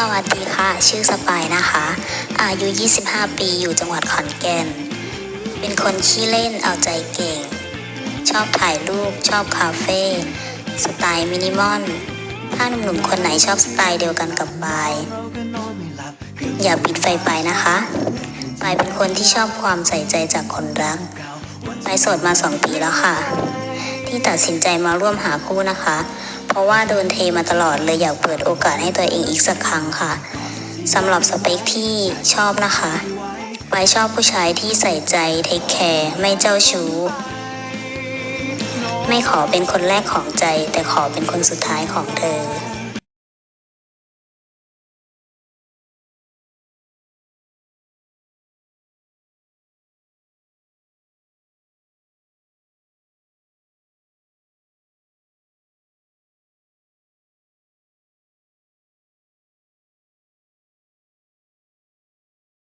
สวัสดีค่ะ ชื่อสปายนะคะ อายุ 25 ปีอยู่จังหวัดขอนแก่น เป็นคนขี้เล่นเอาใจเก่ง ชอบถ่ายรูป ชอบคาเฟ่สไตล์มินิมอลถ้าหนุ่มๆคนไหนชอบสไตล์เดียวกันกับปาย อย่าปิดไฟไปนะคะปายเป็นคนที่ชอบความใส่ใจจากคนรักปายโสดมาสองปีแล้วค่ะ ที่ตัดสินใจมาร่วมหาคู่นะคะ เพราะว่าโดนเทมาตลอดเลยอยากเปิดโอกาสให้ตัวเองอีกสักครั้งค่ะสำหรับสเปคที่ชอบนะคะไว้ชอบผู้ชายที่ใส่ใจเทคแคร์ไม่เจ้าชู้ ไม่ขอเป็นคนแรกของใจ แต่ขอเป็นคนสุดท้ายของเธอ